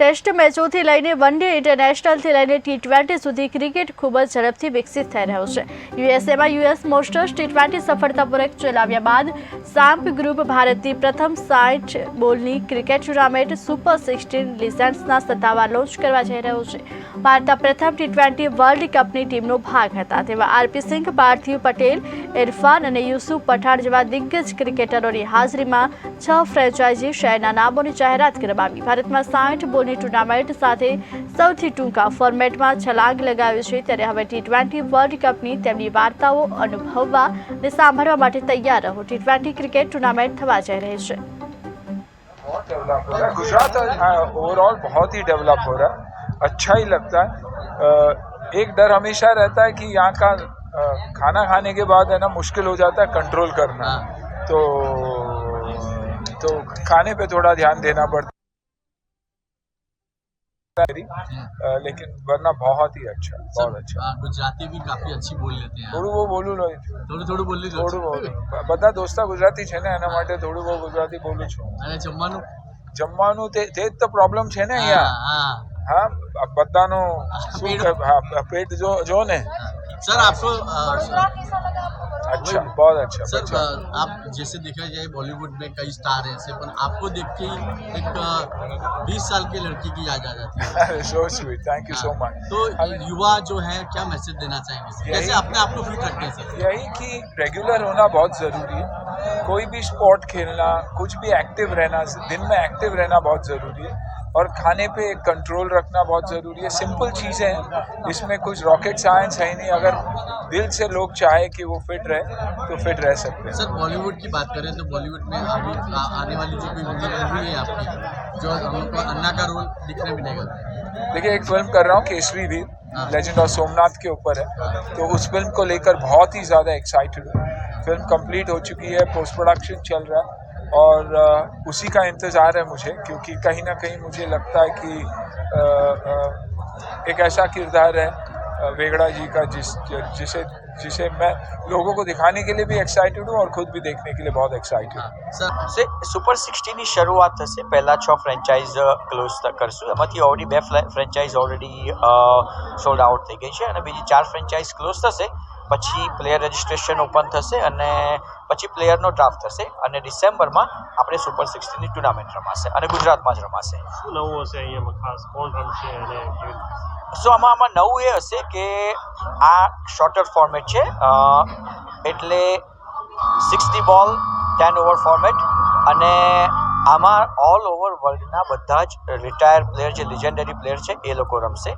Test મેચોથી લઈને one day ઇન્ટરનેશનલથી લઈને T twenty સુધી ક્રિકેટ ખૂબ જ ઝડપથી વિકસિત થઈ રહ્યો છે. યુએસએમાં યુએસ મોસ્ટર્સ ટી ટ્વેન્ટી સફળતાપૂર્વક ચલાવ્યા બાદ સામ્પ ગ્રુપ ભારતની પ્રથમ સાઠ બોલની ક્રિકેટ ટુર્નામેન્ટ સુપર સિક્સટીન લિઝન્ડ્સના સત્તાવાર લોન્ચ કરવા જઈ રહ્યો છે. ભારતના પ્રથમ ટી ટ્વેન્ટી વર્લ્ડ કપની ટીમનો ભાગ હતા. તેમાં આરપી સિંઘ, પાર્થિવ પટેલ, ઇરફાન અને યુસુફ પઠાણ જેવા દિગ્ગજ ક્રિકેટરોની હાજરીમાં છ ફ્રેન્ચાઇઝી શહેરના નામોની જાહેરાત કરવામાં આવી. ભારતમાં સાઠ બોલની ટુર્નામેન્ટ સાથે સૌથી ટૂંકા ફોર્મેટમાં છલાંગ લગાવ્યું છે ત્યારે હવે ટી ટ્વેન્ટી વર્લ્ડ કપની તેમની વાર્તાઓ અનુભવવા અને સાંભળવા માટે તૈયાર રહો ટી ટ્વેન્ટી ક્રિકેટ ટુર્નામેન્ટ થવા જઈ રહી છે बहुत डेवलप हो रहा है गुजरात ओवरऑल बहुत ही डेवलप हो रहा है अच्छा ही लगता है अ, एक डर हमेशा रहता है कि यहाँ का अ, खाना खाने के बाद है ना मुश्किल हो जाता है कंट्रोल करना तो तो खाने पे थोड़ा ध्यान देना पड़ता है अ, लेकिन वरना बहुत ही अच्छा बहुत अच्छा आ, गुजराती भी काफी अच्छी बोल लेते हैं आप। થોડું બહુ બોલું લો થોડું થોડું બોલી લો થોડું બહુ બધા દોસ્તા ગુજરાતી છે ને એના માટે થોડું બહુ ગુજરાતી બોલું છું અને જમવાનું જમવાનું તે તે જ તો પ્રોબ્લેમ છે ને અહીંયા હા હા આ બધાનું શું કે હા, પેટ જો જો ને सर आपको अ, अच्छा। बहुत अच्छा सर अच्छा आप जैसे देखा जाए बॉलीवुड में कई स्टार हैं ऐसे पर आपको देख के एक बीस साल की लड़की की याद आ जाती है। So sweet thank you so much तो युवा जो है क्या मैसेज देना चाहेंगे? कैसे अपने आप को फिट रखते हैं सर? यही कि रेगुलर होना बहुत ज़रूरी है। कोई भी स्पोर्ट खेलना कुछ भी एक्टिव रहना दिन में एक्टिव रहना बहुत ज़रूरी है। और खाने पे एक कंट्रोल रखना बहुत ज़रूरी है। सिंपल चीज़ें हैं। इसमें कुछ रॉकेट साइंस है ही नहीं। अगर दिल से लोग चाहे कि वो फिट रहे तो फिट रह सकते हैं। सर बॉलीवुड की बात करें तो बॉलीवुड में अभी आने वाली जो कोई मूवी है आपकी। जो हम लोग को अन्ना का रोल दिखने मिलेगा। देखिए एक फ़िल्म कर रहा हूँ केसरी भी लेजेंड ऑफ़ सोमनाथ के ऊपर है। तो उस फ़िल्म को लेकर बहुत ही ज़्यादा एक्साइटेड हूँ। फ़िल्म कंप्लीट हो चुकी है पोस्ट प्रोडक्शन चल रहा है। और अ, उसी का इंतज़ार है मुझे क्योंकि कहीं ना कहीं मुझे लगता है कि अ, अ, एक ऐसा किरदार है अ, वेगड़ा जी का जिस जिसे जिसे मैं लोगों को दिखाने के लिए भी एक्साइटेड हूँ और खुद भी देखने के लिए बहुत एक्साइटेड हूँ हाँ सर સે સુપર સિક્સટીની શરૂઆત થશે પહેલાં છ ફ્રેન્ચાઇઝ ક્લોઝ કરશું એમાંથી ઓલરેડી બે ફ્રેન્ચાઇઝ ઓલરેડી સોલ્ડ આઉટ થઈ ગઈ છે અને બીજી ચાર ફ્રેન્ચાઇઝ ક્લોઝ થશે પછી પ્લેયર રજિસ્ટ્રેશન ઓપન થશે અને પછી પ્લેયરનો ડ્રાફ્ટ થશે અને ડિસેમ્બરમાં આપણે સુપર સિક્સટીની ટુર્નામેન્ટ રમાશે અને ગુજરાતમાં જ રમાશે. શું નવું હશે અહીંયા ખાસ કોણ રમશે અને સો આમાં આમાં નવું એ હશે કે આ શોર્ટર ફોર્મેટ છે. એટલે સિક્સટી બોલ ટેન ઓવર ફોર્મેટ અને આમાં ઓલ ઓવર વર્લ્ડના બધા જ રિટાયર પ્લેયર જે લિજેન્ડરી પ્લેયર છે એ લોકો રમશે.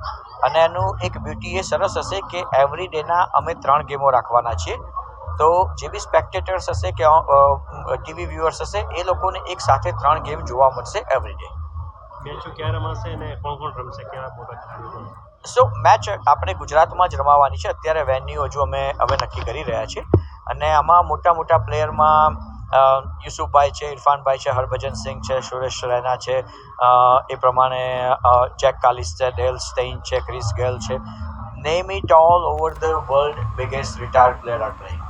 અને એનું એક બ્યુટી એ સરસ હશે કે એવરી ડેના અમે ત્રણ ગેમો રાખવાના છીએ. તો જે બી સ્પેક્ટેટર્સ હશે કે ટીવી વ્યુઅર્સ હશે એ લોકોને એક સાથે ત્રણ ગેમ જોવા મળશે એવરી ડે મેચો ક્યારે રમાશે અને કોણ કોણ રમશે? કેવા મોટા સો મેચ આપણે ગુજરાતમાં જ રમાવાની છે. અત્યારે વેન્યુ હજુ અમે હવે નક્કી કરી રહ્યા છીએ. અને આમાં મોટા મોટા પ્લેયરમાં યુસુફભાઈ છે, ઇરફાનભાઈ છે, હરભજન સિંઘ છે, સુરેશ રૈના છે એ પ્રમાણે જેક કાલિસ છે, ડેલ સ્ટેઇન છે, ક્રિસ ગેલ છે. Name it all over the world biggest retired player are playing